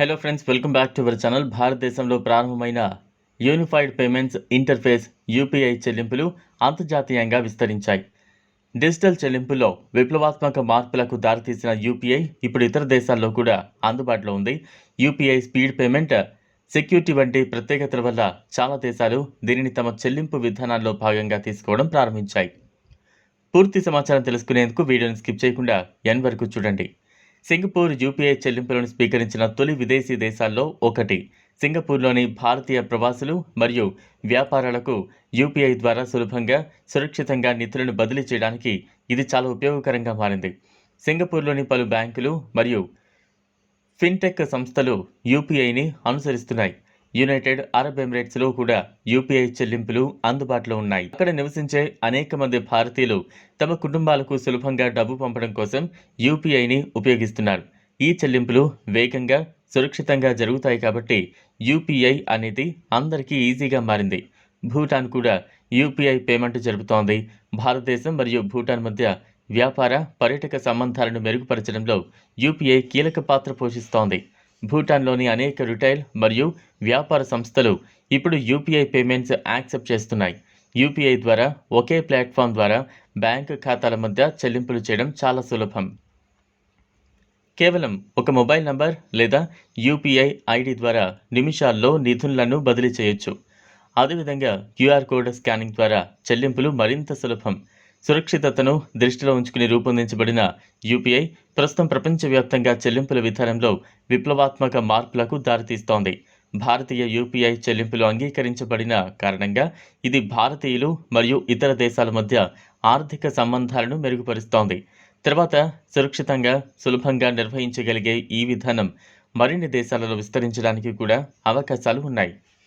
Hello friends welcome back to our channel భారతదేశంలో ప్రారంభమైన unified payments interface UPI చెల్లింపులు అంతర్జాతీయంగా విస్తరించాయి. డిజిటల్ చెల్లింపుల్లో విప్లవాత్మక మార్పులకు దారితీసిన యూపీఐ ఇప్పుడు ఇతర దేశాల్లో కూడా అందుబాటులో ఉంది. యూపీఐ స్పీడ్ పేమెంట్ సెక్యూరిటీ వంటి ప్రత్యేకతల వల్ల చాలా దేశాలు దీనిని తమ చెల్లింపు విధానాల్లో భాగంగా తీసుకోవడం ప్రారంభించాయి. పూర్తి సమాచారం తెలుసుకునేందుకు వీడియోని స్కిప్ చేయకుండా ఎన్ వరకు చూడండి. సింగపూర్ యూపీఐ చెల్లింపులను స్వీకరించిన తొలి విదేశీ దేశాల్లో ఒకటి. సింగపూర్లోని భారతీయ ప్రవాసులు మరియు వ్యాపారాలకు యూపీఐ ద్వారా సులభంగా సురక్షితంగా నిధులను బదిలీ చేయడానికి ఇది చాలా ఉపయోగకరంగా మారింది. సింగపూర్లోని పలు బ్యాంకులు మరియు ఫిన్టెక్ సంస్థలు యూపీఐని అనుసరిస్తున్నాయి. యునైటెడ్ అరబ్ ఎమిరేట్స్లో కూడా యూపీఐ చెల్లింపులు అందుబాటులో ఉన్నాయి. అక్కడ నివసించే అనేక మంది భారతీయులు తమ కుటుంబాలకు సులభంగా డబ్బు పంపడం కోసం యూపీఐని ఉపయోగిస్తున్నారు. ఈ చెల్లింపులు వేగంగా సురక్షితంగా జరుగుతాయి కాబట్టి యూపీఐ అనేది అందరికీ ఈజీగా మారింది. భూటాన్ కూడా యూపీఐ పేమెంట్ జరుపుతోంది. భారతదేశం మరియు భూటాన్ మధ్య వ్యాపార పర్యాటక సంబంధాలను మెరుగుపరచడంలో యూపీఐ కీలక పాత్ర పోషిస్తోంది. భూటాన్లోని అనేక రిటైల్ మరియు వ్యాపార సంస్థలు ఇప్పుడు యూపీఐ పేమెంట్స్ యాక్సెప్ట్ చేస్తున్నాయి. యూపీఐ ద్వారా ఒకే ప్లాట్ఫామ్ ద్వారా బ్యాంక్ ఖాతాల మధ్య చెల్లింపులు చేయడం చాలా సులభం. కేవలం ఒక మొబైల్ నంబర్ లేదా యూపీఐ ఐడి ద్వారా నిమిషాల్లో నిధులను బదిలీ చేయొచ్చు. అదేవిధంగా క్యూఆర్ కోడ్ స్కానింగ్ ద్వారా చెల్లింపులు మరింత సులభం. సురక్షితతను దృష్టిలో ఉంచుకుని రూపొందించబడిన యూపీఐ ప్రస్తుతం ప్రపంచవ్యాప్తంగా చెల్లింపుల విధానంలో విప్లవాత్మక మార్పులకు దారితీస్తోంది. భారతీయ యూపీఐ చెల్లింపులు అంగీకరించబడిన కారణంగా ఇది భారతీయులు మరియు ఇతర దేశాల మధ్య ఆర్థిక సంబంధాలను మెరుగుపరుస్తోంది. తర్వాత సురక్షితంగా సులభంగా నిర్వహించగలిగే ఈ విధానం మరిన్ని దేశాలలో విస్తరించడానికి కూడా అవకాశాలు ఉన్నాయి.